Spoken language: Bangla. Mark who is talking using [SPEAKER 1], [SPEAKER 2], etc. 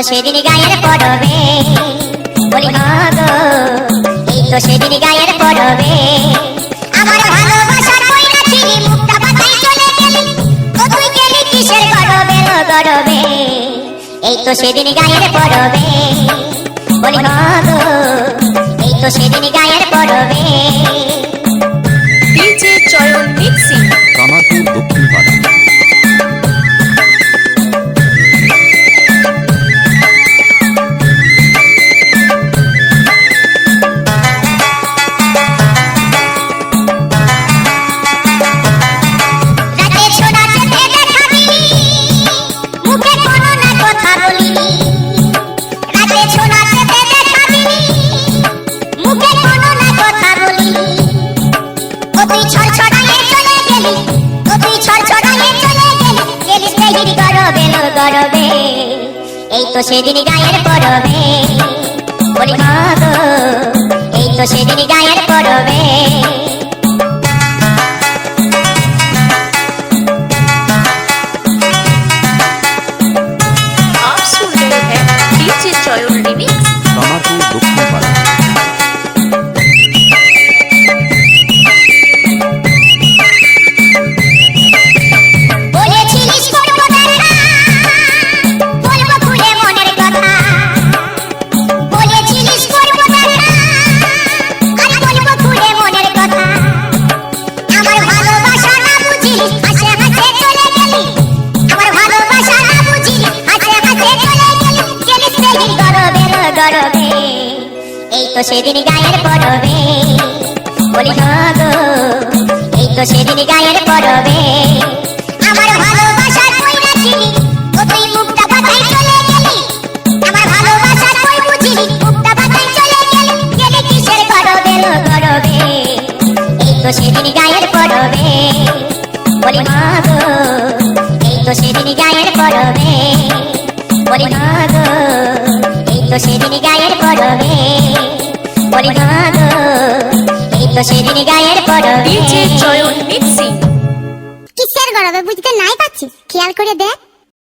[SPEAKER 1] এই তো সেদিন গায়ের পড়বে বলি গো এই তো সেদিন গায়ের পড়বে আমার ভালোবাসার কইরা ছিলি মুখটা বাতাই চলে গেলি। ও তুই গেলি কিসের গরবে লো গরবে? এই তো সেদিন গায়ের পড়বে বলি গো এই তো সেদিন গায়ের পড়বে
[SPEAKER 2] ডিজে চয়ন মিক্সিং।
[SPEAKER 3] কামারপুর দক্ষিণ পাড়া।
[SPEAKER 1] গরবে এই তো সেদিন গায়ের পরবে। বলি মাগো এই তো সেদিন গায়ের পরবে। আমার তো গরবে। এই তো সেদিন গায়ের পরবে। বলি হ্যাঁ গো, এই তো সেদিন গায়ের পরবে। আমার ভালোবাসার ও কই এই তো সেদিন গায়ের পরবে। বলি হ্যাঁ গো, এই তো সেদিন গায়ের পরবে। বলি হ্যাঁ গো সেদিন গায়ের পরবে। বলি হ্যাঁ গো এই তো সেদিন গায়ের পরবে। কিসের গরবে বুঝতে নাই পাচ্ছি খেয়াল করে দেখ।